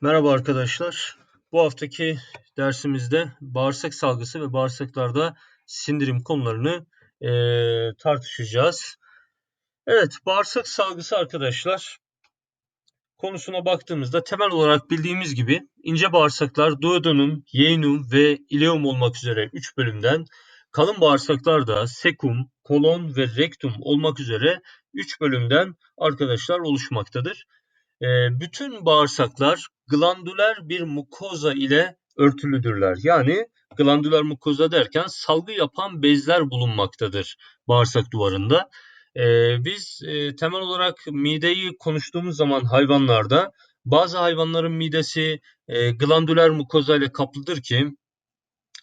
Merhaba arkadaşlar. Bu haftaki dersimizde bağırsak salgısı ve bağırsaklarda sindirim konularını eee, tartışacağız. Evet, bağırsak salgısı arkadaşlar konusuna baktığımızda temel olarak bildiğimiz gibi ince bağırsaklar duodenum, yeğnum ve ileum olmak üzere 3 bölümden, kalın bağırsaklar da sekum, kolon ve rektum olmak üzere 3 bölümden arkadaşlar oluşmaktadır. E, bütün bağırsaklar glandüler bir mukoza ile örtülüdürler. Yani glandüler mukoza derken salgı yapan bezler bulunmaktadır bağırsak duvarında. E, biz e, temel olarak mideyi konuştuğumuz zaman hayvanlarda bazı hayvanların midesi e, glandüler mukoza ile kaplıdır ki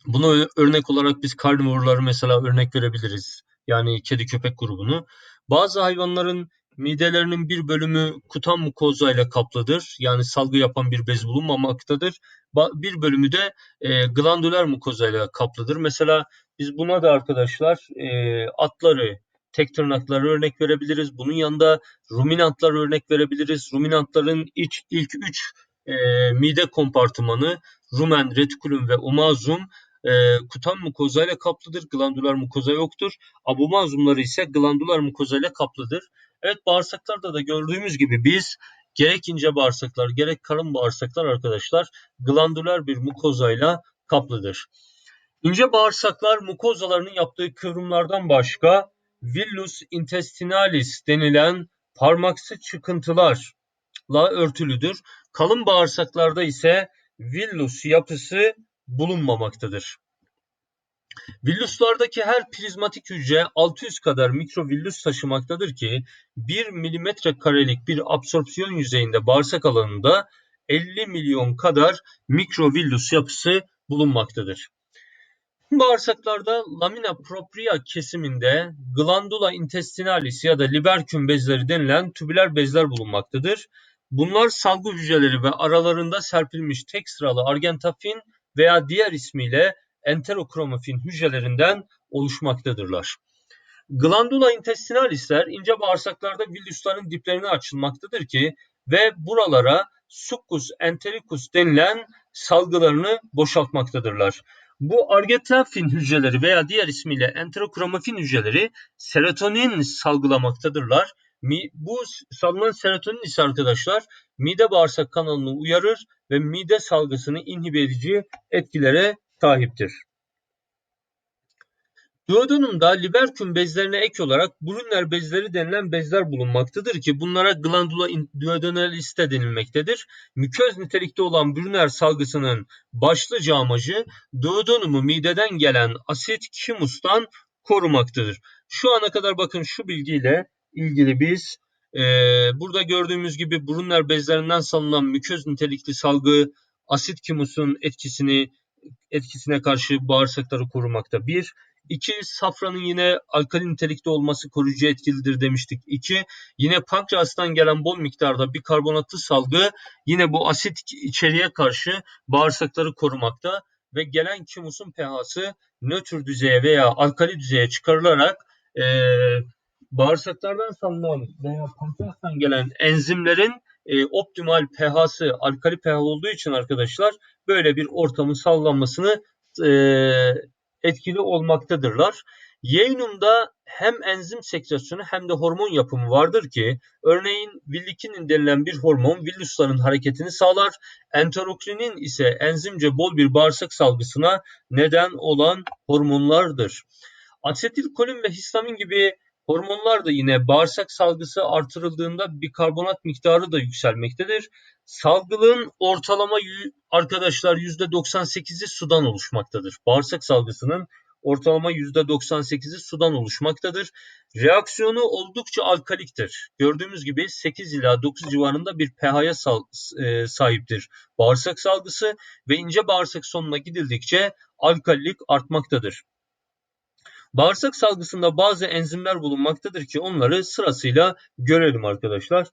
buna örnek olarak biz karnivorları mesela örnek verebiliriz. Yani kedi köpek grubunu. Bazı hayvanların Midelerinin bir bölümü kutan mukoza kaplıdır. Yani salgı yapan bir bez bulunmamaktadır. Bir bölümü de e, glandüler mukoza ile kaplıdır. Mesela biz buna da arkadaşlar e, atları, tek tırnakları örnek verebiliriz. Bunun yanında ruminantlar örnek verebiliriz. Ruminantların iç, ilk üç e, mide kompartımanı rumen, retikulum ve umazum e, kutan mukoza ile kaplıdır. Glandular mukoza yoktur. Abumazumları ise glandular mukoza ile kaplıdır. Evet bağırsaklarda da gördüğümüz gibi biz gerek ince bağırsaklar gerek karın bağırsaklar arkadaşlar glandüler bir mukozayla kaplıdır. İnce bağırsaklar mukozalarının yaptığı kıvrımlardan başka villus intestinalis denilen parmaksı çıkıntılarla örtülüdür. Kalın bağırsaklarda ise villus yapısı bulunmamaktadır. Villuslardaki her prizmatik hücre 600 kadar mikrovillus taşımaktadır ki 1 milimetre karelik bir absorpsiyon yüzeyinde bağırsak alanında 50 milyon kadar mikrovillus yapısı bulunmaktadır. Bağırsaklarda lamina propria kesiminde glandula intestinalis ya da liberküm bezleri denilen tübüler bezler bulunmaktadır. Bunlar salgı hücreleri ve aralarında serpilmiş tek sıralı argentafin veya diğer ismiyle enterokromofin hücrelerinden oluşmaktadırlar. Glandula intestinalisler ince bağırsaklarda villüslerin diplerine açılmaktadır ki ve buralara succus entericus denilen salgılarını boşaltmaktadırlar. Bu argentafin hücreleri veya diğer ismiyle enterokromofin hücreleri serotonin salgılamaktadırlar. Bu salınan serotonin ise arkadaşlar mide bağırsak kanalını uyarır ve mide salgısını inhibe edici etkilere sahiptir. Duodenumda liberküm bezlerine ek olarak Brunner bezleri denilen bezler bulunmaktadır ki bunlara glandula duodenalis de denilmektedir. Müköz nitelikte olan Brunner salgısının başlıca amacı duodenumu mideden gelen asit kimustan korumaktadır. Şu ana kadar bakın şu bilgiyle ilgili biz burada gördüğümüz gibi Brunner bezlerinden salınan müköz nitelikli salgı asit kimusun etkisini etkisine karşı bağırsakları korumakta. Bir, İki, safranın yine alkali nitelikte olması koruyucu etkilidir demiştik. İki, yine pankreastan gelen bol miktarda bir karbonatlı salgı yine bu asit içeriğe karşı bağırsakları korumakta ve gelen kimusun pH'sı nötr düzeye veya alkali düzeye çıkarılarak e, bağırsaklardan salınan veya pankreastan gelen enzimlerin e, optimal pH'sı alkali pH olduğu için arkadaşlar böyle bir ortamın sağlanmasını e, etkili olmaktadırlar. Yeğnumda hem enzim sekresyonu hem de hormon yapımı vardır ki örneğin villikinin denilen bir hormon villusların hareketini sağlar. Enterokrinin ise enzimce bol bir bağırsak salgısına neden olan hormonlardır. Asetilkolin ve histamin gibi Hormonlar da yine bağırsak salgısı artırıldığında bir karbonat miktarı da yükselmektedir. Salgılığın ortalama arkadaşlar %98'i sudan oluşmaktadır. Bağırsak salgısının ortalama %98'i sudan oluşmaktadır. Reaksiyonu oldukça alkaliktir. Gördüğümüz gibi 8 ila 9 civarında bir pH'ya e, sahiptir bağırsak salgısı ve ince bağırsak sonuna gidildikçe alkalilik artmaktadır. Bağırsak salgısında bazı enzimler bulunmaktadır ki onları sırasıyla görelim arkadaşlar.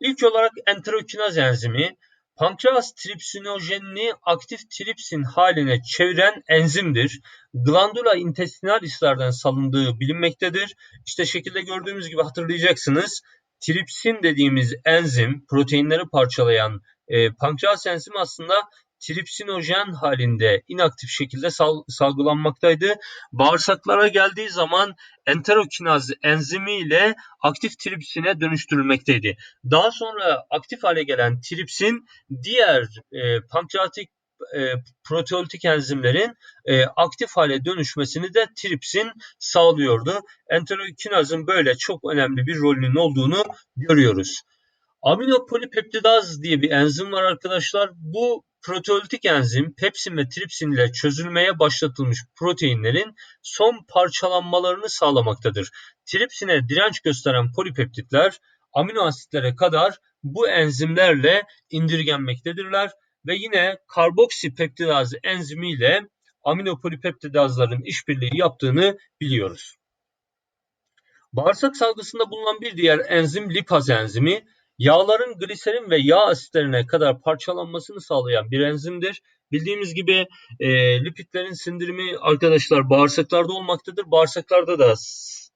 İlk olarak enterokinaz enzimi pankreas tripsinojenini aktif tripsin haline çeviren enzimdir. Glandula intestinalislerden salındığı bilinmektedir. İşte şekilde gördüğümüz gibi hatırlayacaksınız. Tripsin dediğimiz enzim proteinleri parçalayan E, pankreas enzimi aslında tripsinojen halinde inaktif şekilde sal, salgılanmaktaydı. Bağırsaklara geldiği zaman enterokinaz enzimi ile aktif tripsine dönüştürülmekteydi. Daha sonra aktif hale gelen tripsin diğer e, pankreatik e, proteolitik enzimlerin e, aktif hale dönüşmesini de tripsin sağlıyordu. Enterokinazın böyle çok önemli bir rolünün olduğunu görüyoruz. Aminopolipeptidaz diye bir enzim var arkadaşlar. Bu proteolitik enzim pepsin ve tripsin ile çözülmeye başlatılmış proteinlerin son parçalanmalarını sağlamaktadır. Tripsine direnç gösteren polipeptitler amino asitlere kadar bu enzimlerle indirgenmektedirler ve yine karboksipeptidaz enzimiyle aminopolipeptidazların işbirliği yaptığını biliyoruz. Bağırsak salgısında bulunan bir diğer enzim lipaz enzimi yağların gliserin ve yağ asitlerine kadar parçalanmasını sağlayan bir enzimdir. Bildiğimiz gibi e, lipidlerin sindirimi arkadaşlar bağırsaklarda olmaktadır. Bağırsaklarda da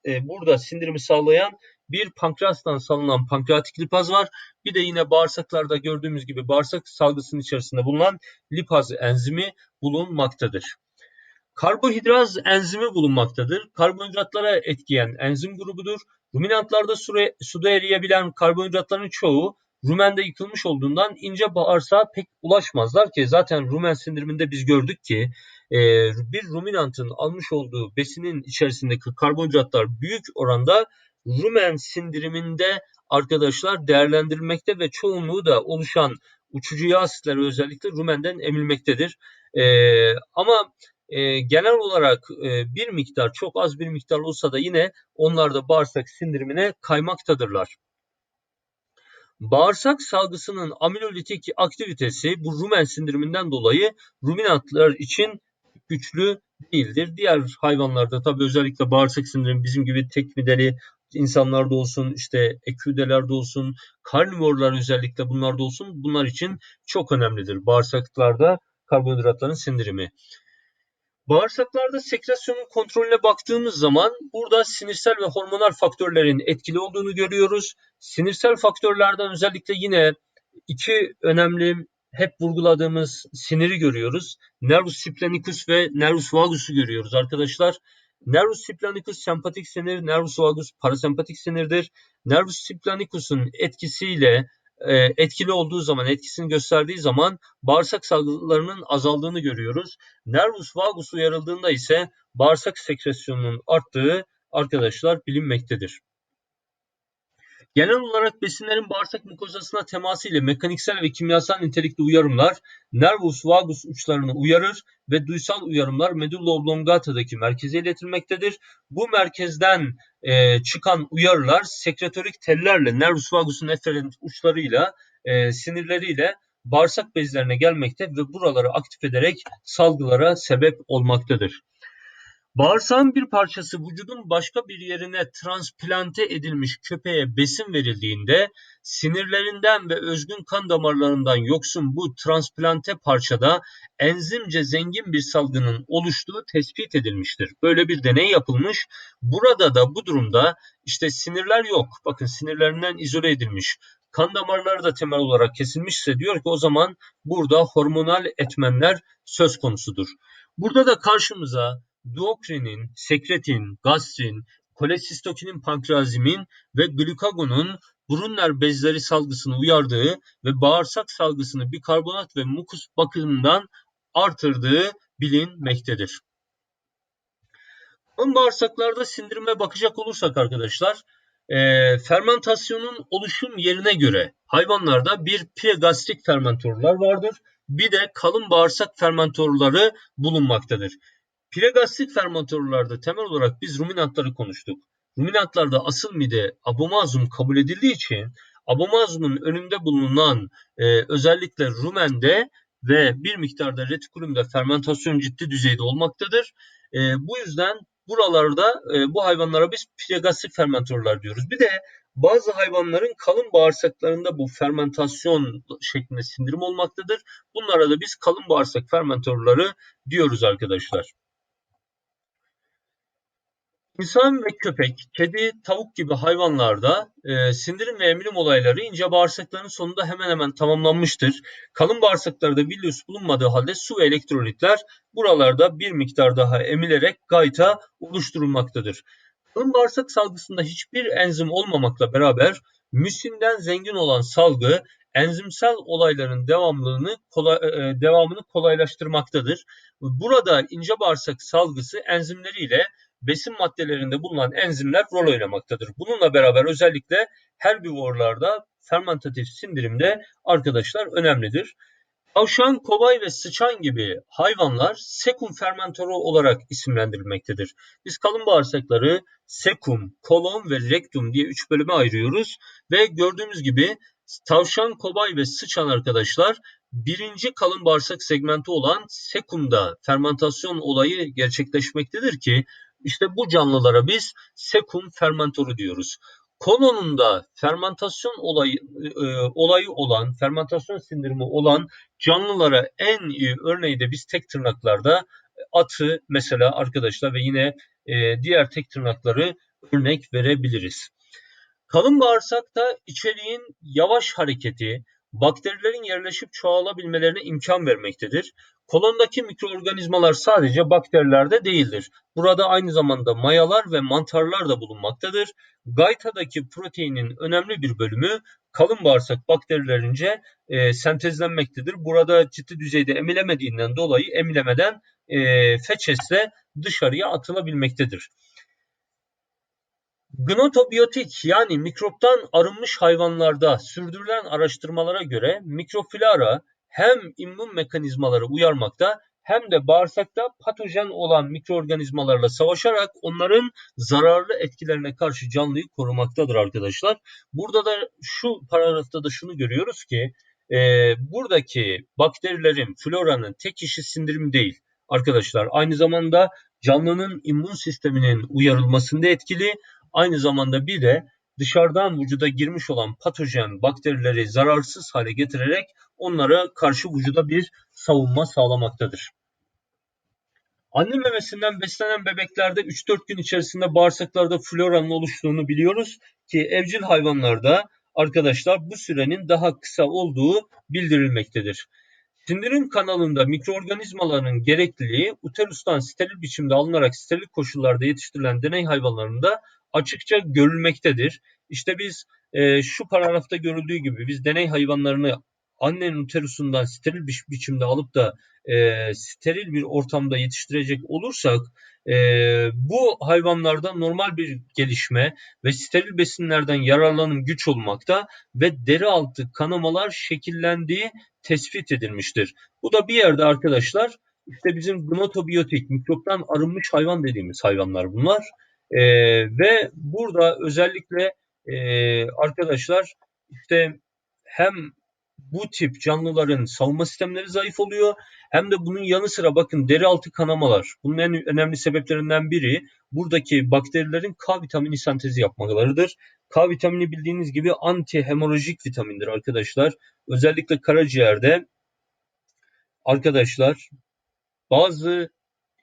e, burada sindirimi sağlayan bir pankreastan salınan pankreatik lipaz var. Bir de yine bağırsaklarda gördüğümüz gibi bağırsak salgısının içerisinde bulunan lipaz enzimi bulunmaktadır. Karbohidraz enzimi bulunmaktadır. Karbonhidratlara etkileyen enzim grubudur. Ruminantlarda suda eriyebilen karbonhidratların çoğu rumende yıkılmış olduğundan ince bağırsağa pek ulaşmazlar ki zaten rumen sindiriminde biz gördük ki e, bir ruminantın almış olduğu besinin içerisindeki karbonhidratlar büyük oranda rumen sindiriminde arkadaşlar değerlendirilmekte ve çoğunluğu da oluşan uçucu yağ asitleri özellikle rumenden emilmektedir. E, ama e, genel olarak e, bir miktar çok az bir miktar olsa da yine onlar da bağırsak sindirimine kaymaktadırlar. Bağırsak salgısının amilolitik aktivitesi bu rumen sindiriminden dolayı ruminantlar için güçlü değildir. Diğer hayvanlarda tabi özellikle bağırsak sindirimi bizim gibi tek mideli insanlarda olsun, işte eküdelerde olsun, karnivorlar özellikle bunlarda olsun bunlar için çok önemlidir. Bağırsaklarda karbonhidratların sindirimi. Bağırsaklarda sekresyonun kontrolüne baktığımız zaman burada sinirsel ve hormonal faktörlerin etkili olduğunu görüyoruz. Sinirsel faktörlerden özellikle yine iki önemli hep vurguladığımız siniri görüyoruz. Nervus symplecus ve nervus vagus'u görüyoruz arkadaşlar. Nervus symplecus sempatik sinir, nervus vagus parasempatik sinirdir. Nervus symplecus'un etkisiyle etkili olduğu zaman, etkisini gösterdiği zaman bağırsak salgılarının azaldığını görüyoruz. Nervus vagus uyarıldığında ise bağırsak sekresyonunun arttığı arkadaşlar bilinmektedir. Genel olarak besinlerin bağırsak mukozasına teması ile mekaniksel ve kimyasal nitelikli uyarımlar nervus vagus uçlarını uyarır ve duysal uyarımlar medulla oblongata'daki merkeze iletilmektedir. Bu merkezden e, çıkan uyarılar sekretorik tellerle nervus vagus'un efferent uçlarıyla e, sinirleriyle bağırsak bezlerine gelmekte ve buraları aktif ederek salgılara sebep olmaktadır. Bağırsağın bir parçası vücudun başka bir yerine transplante edilmiş köpeğe besin verildiğinde sinirlerinden ve özgün kan damarlarından yoksun bu transplante parçada enzimce zengin bir salgının oluştuğu tespit edilmiştir. Böyle bir deney yapılmış. Burada da bu durumda işte sinirler yok. Bakın sinirlerinden izole edilmiş. Kan damarları da temel olarak kesilmişse diyor ki o zaman burada hormonal etmenler söz konusudur. Burada da karşımıza duokrinin, sekretin, gastrin, kolesistokinin pankreazimin ve glukagonun Brunner bezleri salgısını uyardığı ve bağırsak salgısını bikarbonat ve mukus bakımından artırdığı bilinmektedir. Ön bağırsaklarda sindirime bakacak olursak arkadaşlar, e, fermentasyonun oluşum yerine göre hayvanlarda bir pregastrik fermentörler vardır. Bir de kalın bağırsak fermentörleri bulunmaktadır. Pregastrik fermentörlerde temel olarak biz ruminantları konuştuk. Ruminantlarda asıl mide abomazum kabul edildiği için abomazumun önünde bulunan e, özellikle rumende ve bir miktarda retikulumda fermentasyon ciddi düzeyde olmaktadır. E, bu yüzden buralarda e, bu hayvanlara biz pregastrik fermentörler diyoruz. Bir de bazı hayvanların kalın bağırsaklarında bu fermentasyon şeklinde sindirim olmaktadır. Bunlara da biz kalın bağırsak fermentörleri diyoruz arkadaşlar. İnsan ve köpek, kedi, tavuk gibi hayvanlarda e, sindirim ve emilim olayları ince bağırsakların sonunda hemen hemen tamamlanmıştır. Kalın bağırsaklarda villus bulunmadığı halde su ve elektrolitler buralarda bir miktar daha emilerek gayta oluşturulmaktadır. Kalın bağırsak salgısında hiçbir enzim olmamakla beraber müsinden zengin olan salgı enzimsel olayların devamlılığını kolay, e, devamını kolaylaştırmaktadır. Burada ince bağırsak salgısı enzimleriyle besin maddelerinde bulunan enzimler rol oynamaktadır. Bununla beraber özellikle herbivorlarda fermentatif sindirimde arkadaşlar önemlidir. Tavşan, kobay ve sıçan gibi hayvanlar sekum fermentörü olarak isimlendirilmektedir. Biz kalın bağırsakları sekum, kolon ve rektum diye üç bölüme ayırıyoruz ve gördüğümüz gibi tavşan, kobay ve sıçan arkadaşlar birinci kalın bağırsak segmenti olan sekumda fermentasyon olayı gerçekleşmektedir ki işte bu canlılara biz sekum fermentörü diyoruz. Kolonunda fermentasyon olayı, e, olayı olan, fermentasyon sindirimi olan canlılara en iyi örneği de biz tek tırnaklarda atı mesela arkadaşlar ve yine e, diğer tek tırnakları örnek verebiliriz. Kalın bağırsakta içeriğin yavaş hareketi, bakterilerin yerleşip çoğalabilmelerine imkan vermektedir. Kolondaki mikroorganizmalar sadece bakterilerde değildir. Burada aynı zamanda mayalar ve mantarlar da bulunmaktadır. Gaytadaki proteinin önemli bir bölümü kalın bağırsak bakterilerince e, sentezlenmektedir. Burada ciddi düzeyde emilemediğinden dolayı emilemeden e, feçesle dışarıya atılabilmektedir. Gnotobiyotik yani mikroptan arınmış hayvanlarda sürdürülen araştırmalara göre mikroflora hem immün mekanizmaları uyarmakta hem de bağırsakta patojen olan mikroorganizmalarla savaşarak onların zararlı etkilerine karşı canlıyı korumaktadır arkadaşlar. Burada da şu paragrafta da şunu görüyoruz ki e, buradaki bakterilerin, floranın tek işi sindirim değil arkadaşlar. Aynı zamanda canlının immün sisteminin uyarılmasında etkili. Aynı zamanda bir de dışarıdan vücuda girmiş olan patojen bakterileri zararsız hale getirerek onlara karşı vücuda bir savunma sağlamaktadır. Anne memesinden beslenen bebeklerde 3-4 gün içerisinde bağırsaklarda floranın oluştuğunu biliyoruz ki evcil hayvanlarda arkadaşlar bu sürenin daha kısa olduğu bildirilmektedir. Sindirim kanalında mikroorganizmaların gerekliliği uterustan steril biçimde alınarak steril koşullarda yetiştirilen deney hayvanlarında açıkça görülmektedir. İşte biz e, şu paragrafta görüldüğü gibi biz deney hayvanlarını annenin uterusundan steril bir biçimde alıp da e, steril bir ortamda yetiştirecek olursak e, bu hayvanlarda normal bir gelişme ve steril besinlerden yararlanım güç olmakta ve deri altı kanamalar şekillendiği tespit edilmiştir. Bu da bir yerde arkadaşlar işte bizim gnotobiyotik mikroptan arınmış hayvan dediğimiz hayvanlar bunlar. E, ve burada özellikle e, arkadaşlar işte hem bu tip canlıların savunma sistemleri zayıf oluyor hem de bunun yanı sıra bakın deri altı kanamalar. Bunun en önemli sebeplerinden biri buradaki bakterilerin K vitamini sentezi yapmalarıdır. K vitamini bildiğiniz gibi anti hemorajik vitamindir arkadaşlar. Özellikle karaciğerde arkadaşlar bazı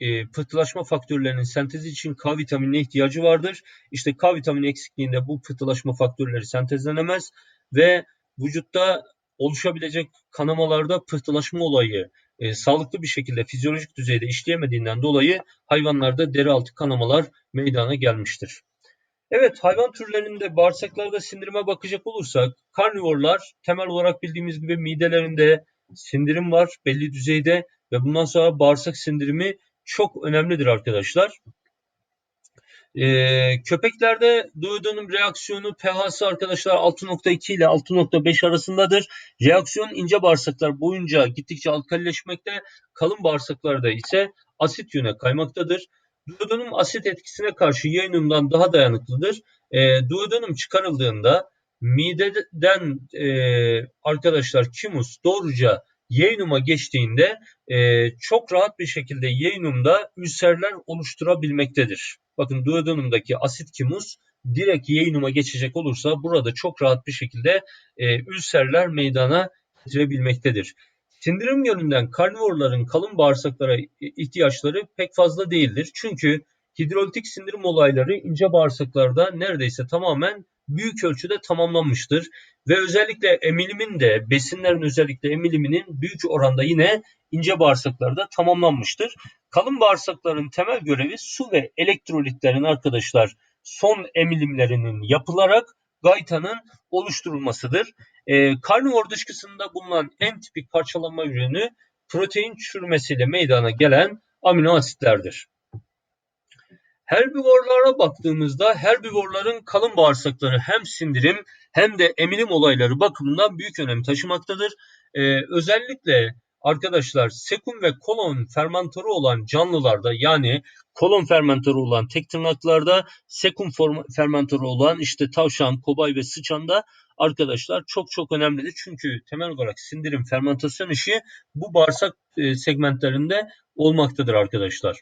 e, pıhtılaşma faktörlerinin sentezi için K vitaminine ihtiyacı vardır. İşte K vitamini eksikliğinde bu pıhtılaşma faktörleri sentezlenemez ve vücutta oluşabilecek kanamalarda pıhtılaşma olayı e, sağlıklı bir şekilde fizyolojik düzeyde işleyemediğinden dolayı hayvanlarda deri altı kanamalar meydana gelmiştir. Evet hayvan türlerinde bağırsaklarda sindirime bakacak olursak karnivorlar temel olarak bildiğimiz gibi midelerinde sindirim var belli düzeyde ve bundan sonra bağırsak sindirimi çok önemlidir arkadaşlar. Ee, köpeklerde duodenum reaksiyonu pH'sı arkadaşlar 6.2 ile 6.5 arasındadır. Reaksiyon ince bağırsaklar boyunca gittikçe alkalileşmekte, kalın bağırsaklarda ise asit yöne kaymaktadır. Duodenum asit etkisine karşı yayınımdan daha dayanıklıdır. E, duodenum çıkarıldığında mideden e, arkadaşlar kimus doğruca Yeynum'a geçtiğinde e, çok rahat bir şekilde Yeynum'da ülserler oluşturabilmektedir. Bakın duodenumdaki asit kimus direkt Yeynum'a geçecek olursa burada çok rahat bir şekilde e, ülserler meydana getirebilmektedir. Sindirim yönünden karnivorların kalın bağırsaklara ihtiyaçları pek fazla değildir. Çünkü hidrolitik sindirim olayları ince bağırsaklarda neredeyse tamamen büyük ölçüde tamamlanmıştır. Ve özellikle emilimin de besinlerin özellikle emiliminin büyük oranda yine ince bağırsaklarda tamamlanmıştır. Kalın bağırsakların temel görevi su ve elektrolitlerin arkadaşlar son emilimlerinin yapılarak gaytanın oluşturulmasıdır. E, karnivor dışkısında bulunan en tipik parçalanma ürünü protein çürümesiyle meydana gelen amino asitlerdir. Herbivorlara baktığımızda herbivorların kalın bağırsakları hem sindirim hem de emilim olayları bakımından büyük önem taşımaktadır. Ee, özellikle arkadaşlar sekum ve kolon fermentörü olan canlılarda yani kolon fermentörü olan tek tırnaklarda sekum fermentörü olan işte tavşan, kobay ve sıçanda arkadaşlar çok çok önemlidir. Çünkü temel olarak sindirim fermentasyon işi bu bağırsak e, segmentlerinde olmaktadır arkadaşlar.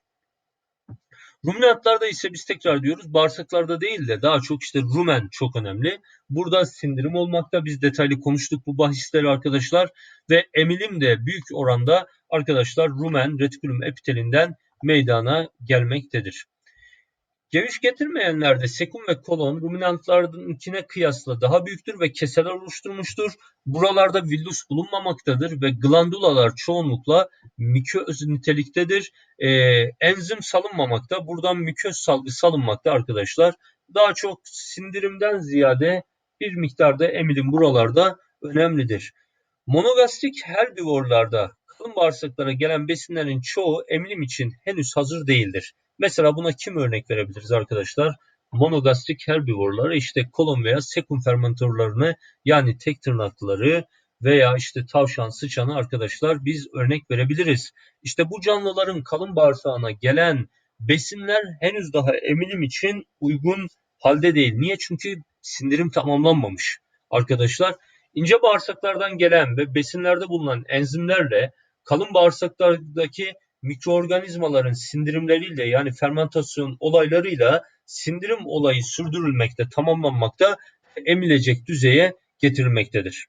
Ruminantlarda ise biz tekrar diyoruz bağırsaklarda değil de daha çok işte rumen çok önemli. Burada sindirim olmakta biz detaylı konuştuk bu bahisleri arkadaşlar ve emilim de büyük oranda arkadaşlar rumen retikulum epitelinden meydana gelmektedir. Geviş getirmeyenlerde sekum ve kolon ruminantlarınkine kıyasla daha büyüktür ve keseler oluşturmuştur. Buralarda villus bulunmamaktadır ve glandulalar çoğunlukla miköz niteliktedir. Ee, enzim salınmamakta. Buradan miköz salgı salınmakta arkadaşlar. Daha çok sindirimden ziyade bir miktarda emilim buralarda önemlidir. Monogastrik herbivorlarda kalın bağırsaklara gelen besinlerin çoğu emilim için henüz hazır değildir. Mesela buna kim örnek verebiliriz arkadaşlar? Monogastrik herbivorları işte kolon veya sekum fermentörlerini yani tek tırnakları veya işte tavşan, sıçanı arkadaşlar biz örnek verebiliriz. İşte bu canlıların kalın bağırsağına gelen besinler henüz daha emilim için uygun halde değil. Niye? Çünkü sindirim tamamlanmamış. Arkadaşlar ince bağırsaklardan gelen ve besinlerde bulunan enzimlerle kalın bağırsaklardaki mikroorganizmaların sindirimleriyle yani fermentasyon olaylarıyla sindirim olayı sürdürülmekte, tamamlanmakta, emilecek düzeye getirilmektedir.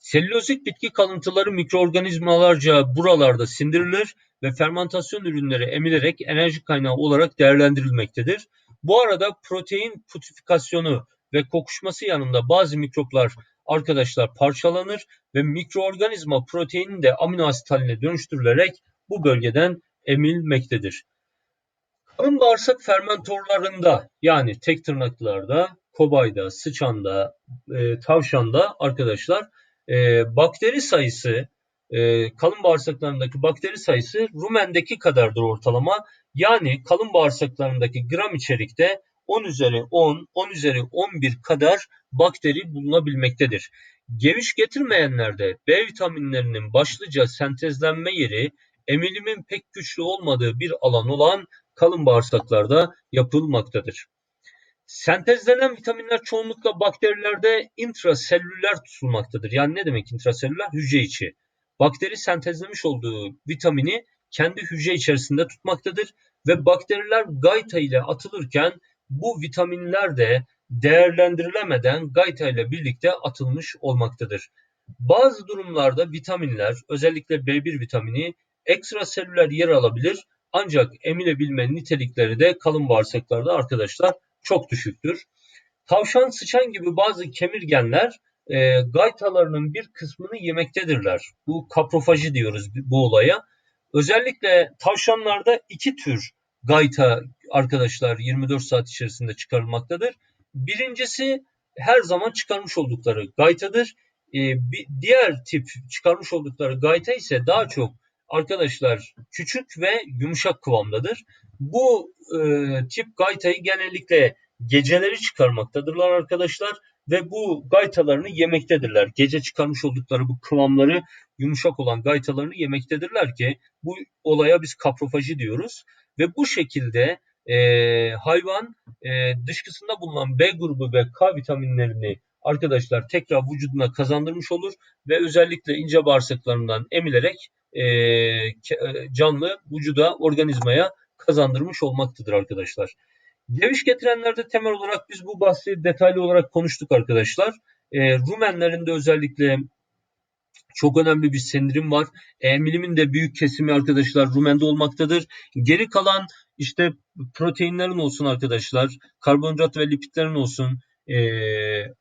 Selülozik bitki kalıntıları mikroorganizmalarca buralarda sindirilir ve fermentasyon ürünleri emilerek enerji kaynağı olarak değerlendirilmektedir. Bu arada protein putrifikasyonu ve kokuşması yanında bazı mikroplar arkadaşlar parçalanır ve mikroorganizma proteinin de amino asit haline dönüştürülerek bu bölgeden emilmektedir. Karın bağırsak fermentorlarında yani tek tırnaklarda, kobayda, sıçanda, e, tavşanda arkadaşlar e, bakteri sayısı e, kalın bağırsaklarındaki bakteri sayısı rumendeki kadardır ortalama. Yani kalın bağırsaklarındaki gram içerikte 10 üzeri 10, 10 üzeri 11 kadar bakteri bulunabilmektedir. Geviş getirmeyenlerde B vitaminlerinin başlıca sentezlenme yeri emilimin pek güçlü olmadığı bir alan olan kalın bağırsaklarda yapılmaktadır. Sentezlenen vitaminler çoğunlukla bakterilerde intraselüler tutulmaktadır. Yani ne demek intraselüler? Hücre içi. Bakteri sentezlemiş olduğu vitamini kendi hücre içerisinde tutmaktadır ve bakteriler gayta ile atılırken bu vitaminler de değerlendirilemeden gayta ile birlikte atılmış olmaktadır. Bazı durumlarda vitaminler özellikle B1 vitamini ekstraselüler yer alabilir ancak emilebilme nitelikleri de kalın bağırsaklarda arkadaşlar çok düşüktür. Tavşan, sıçan gibi bazı kemirgenler e, gaytalarının bir kısmını yemektedirler. Bu kaprofaji diyoruz bu olaya. Özellikle tavşanlarda iki tür gayta arkadaşlar 24 saat içerisinde çıkarılmaktadır. Birincisi her zaman çıkarmış oldukları gaytadır. Ee, bir diğer tip çıkarmış oldukları gayta ise daha çok arkadaşlar küçük ve yumuşak kıvamdadır. Bu e, tip gaytayı genellikle geceleri çıkarmaktadırlar arkadaşlar ve bu gaytalarını yemektedirler. Gece çıkarmış oldukları bu kıvamları yumuşak olan gaytalarını yemektedirler ki bu olaya biz kaprofaji diyoruz ve bu şekilde e, hayvan e, dışkısında bulunan B grubu ve K vitaminlerini arkadaşlar tekrar vücuduna kazandırmış olur ve özellikle ince bağırsaklarından emilerek e, canlı vücuda, organizmaya kazandırmış olmaktadır arkadaşlar. Geviş getirenlerde temel olarak biz bu bahsi detaylı olarak konuştuk arkadaşlar. E, Rumenlerin de özellikle çok önemli bir sindirim var. Emilimin de büyük kesimi arkadaşlar rumende olmaktadır. Geri kalan işte proteinlerin olsun arkadaşlar, karbonhidrat ve lipidlerin olsun. Ee,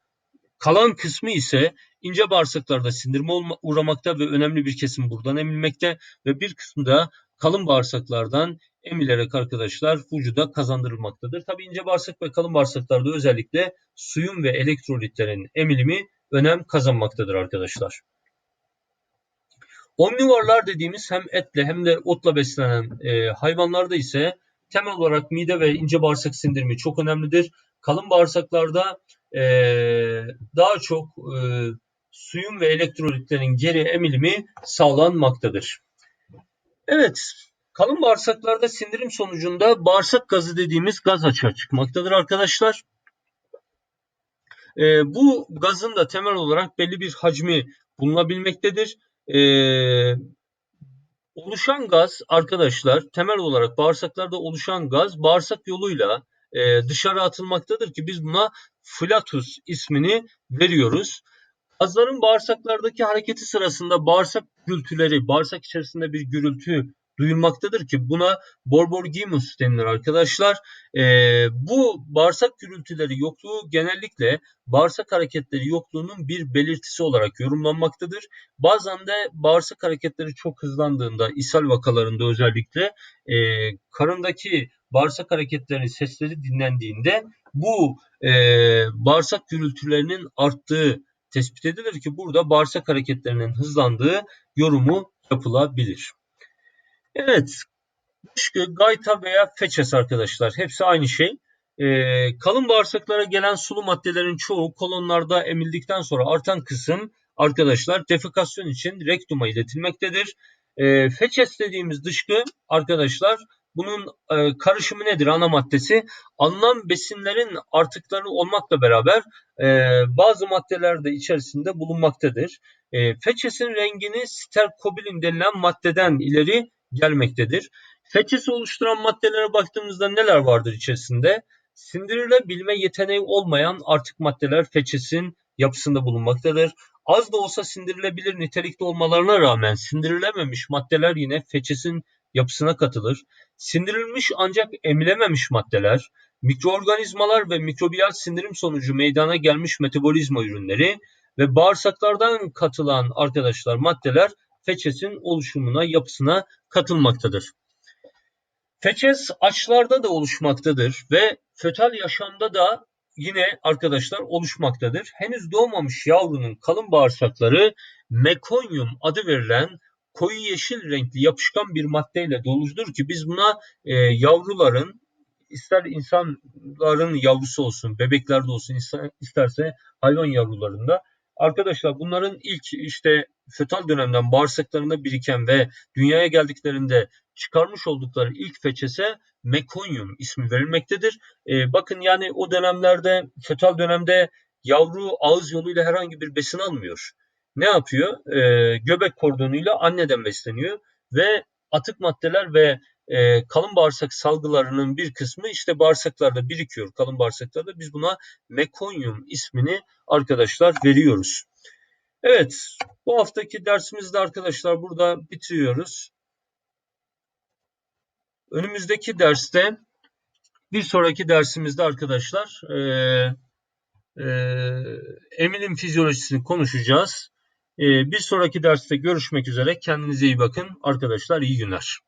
kalan kısmı ise ince bağırsaklarda sindirime uğramakta ve önemli bir kesim buradan emilmekte ve bir kısmı da kalın bağırsaklardan emilerek arkadaşlar vücuda kazandırılmaktadır. Tabi ince bağırsak ve kalın bağırsaklarda özellikle suyun ve elektrolitlerin emilimi önem kazanmaktadır arkadaşlar. Omnivorlar dediğimiz hem etle hem de otla beslenen e, hayvanlarda ise temel olarak mide ve ince bağırsak sindirimi çok önemlidir. Kalın bağırsaklarda e, daha çok e, suyun ve elektrolitlerin geri emilimi sağlanmaktadır. Evet, kalın bağırsaklarda sindirim sonucunda bağırsak gazı dediğimiz gaz açığa çıkmaktadır arkadaşlar. E, bu gazın da temel olarak belli bir hacmi bulunabilmektedir. E, oluşan gaz arkadaşlar temel olarak bağırsaklarda oluşan gaz bağırsak yoluyla e, dışarı atılmaktadır ki biz buna flatus ismini veriyoruz. Gazların bağırsaklardaki hareketi sırasında bağırsak gürültüleri, bağırsak içerisinde bir gürültü duyulmaktadır ki buna borborgimus denilir arkadaşlar. Ee, bu bağırsak gürültüleri yokluğu genellikle bağırsak hareketleri yokluğunun bir belirtisi olarak yorumlanmaktadır. Bazen de bağırsak hareketleri çok hızlandığında, ishal vakalarında özellikle e, karındaki bağırsak hareketlerinin sesleri dinlendiğinde bu e, bağırsak gürültülerinin arttığı tespit edilir ki burada bağırsak hareketlerinin hızlandığı yorumu yapılabilir. Evet, dışkı, gayta veya feçes arkadaşlar hepsi aynı şey. Ee, kalın bağırsaklara gelen sulu maddelerin çoğu kolonlarda emildikten sonra artan kısım arkadaşlar defekasyon için rektuma iletilmektedir. E, feçes dediğimiz dışkı arkadaşlar bunun e, karışımı nedir ana maddesi? Alınan besinlerin artıkları olmakla beraber e, bazı maddeler de içerisinde bulunmaktadır. E, feçesin rengini sterkobilin denilen maddeden ileri gelmektedir. Feçesi oluşturan maddelere baktığımızda neler vardır içerisinde? Sindirilebilme yeteneği olmayan artık maddeler feçesin yapısında bulunmaktadır. Az da olsa sindirilebilir nitelikte olmalarına rağmen sindirilememiş maddeler yine feçesin yapısına katılır. Sindirilmiş ancak emilememiş maddeler, mikroorganizmalar ve mikrobiyal sindirim sonucu meydana gelmiş metabolizma ürünleri ve bağırsaklardan katılan arkadaşlar maddeler feçesin oluşumuna, yapısına katılmaktadır. Feçes açlarda da oluşmaktadır ve fötal yaşamda da yine arkadaşlar oluşmaktadır. Henüz doğmamış yavrunun kalın bağırsakları mekonyum adı verilen koyu yeşil renkli yapışkan bir maddeyle doludur ki biz buna e, yavruların ister insanların yavrusu olsun, bebeklerde olsun, isterse hayvan yavrularında Arkadaşlar bunların ilk işte fetal dönemden bağırsaklarında biriken ve dünyaya geldiklerinde çıkarmış oldukları ilk feçese mekonyum ismi verilmektedir. Ee, bakın yani o dönemlerde fetal dönemde yavru ağız yoluyla herhangi bir besin almıyor. Ne yapıyor? Ee, göbek kordonuyla anneden besleniyor ve atık maddeler ve e, kalın bağırsak salgılarının bir kısmı işte bağırsaklarda birikiyor. Kalın bağırsaklarda biz buna mekonyum ismini arkadaşlar veriyoruz. Evet bu haftaki dersimizde arkadaşlar burada bitiriyoruz. Önümüzdeki derste bir sonraki dersimizde arkadaşlar e, e, emilim fizyolojisini konuşacağız. E, bir sonraki derste görüşmek üzere. Kendinize iyi bakın. Arkadaşlar iyi günler.